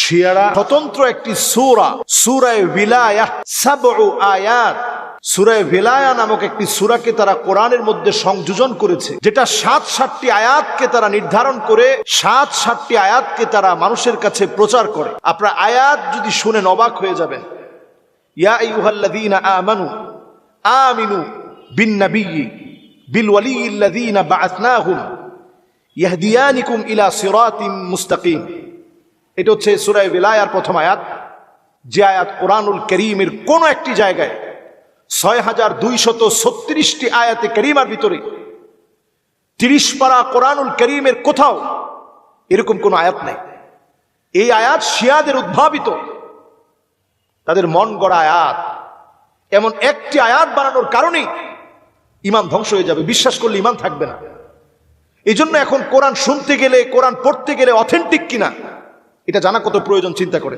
শিয়ারা স্বতন্ত্র একটি সূরা, সূরায়ে বিলায়া সুরায় ভেলায়া নামক একটি সুরাকে তারা কোরআনের মধ্যে সংযোজন করেছে, যেটা সাত সাতটি আয়াতকে তারা নির্ধারণ করে, সাত সাতটি আয়াতকে তারা মানুষের কাছে প্রচার করে। আপনার আয়াত যদি শুনে অবাক হয়ে যাবেন। ইয়া আইয়ুহাল্লাযীনা আমানু, আমিনু বিন নাবিয়্যি বিল ওয়ালিয়্যিল্লাযীনা বাআসনাহুম, ইয়াহদিয়ানিকুম ইলা সিরাতিম মুস্তাকিম। এটা হচ্ছে সূরা বিলায়ার প্রথম আয়াত, যে আয়াত কোরআনুল করিমের কোন একটি জায়গায় ছয় হাজার দুইশত ছত্রিশটি আয়াতে করিমার ভিতরে তিরিশ পারা কোরআনুল করিমের কোথাও এরকম কোন আয়াত নেই। এই আয়াত শিয়াদের উদ্ভাবিত, তাদের মন গড়া আয়াত। এমন একটি আয়াত বানানোর কারণেই ইমান ধ্বংস হয়ে যাবে। বিশ্বাস করলে ইমান থাকবে না। এই এখন কোরআন শুনতে গেলে, কোরআন পড়তে গেলে অথেন্টিক কিনা? এটা জানা কত প্রয়োজন চিন্তা করে।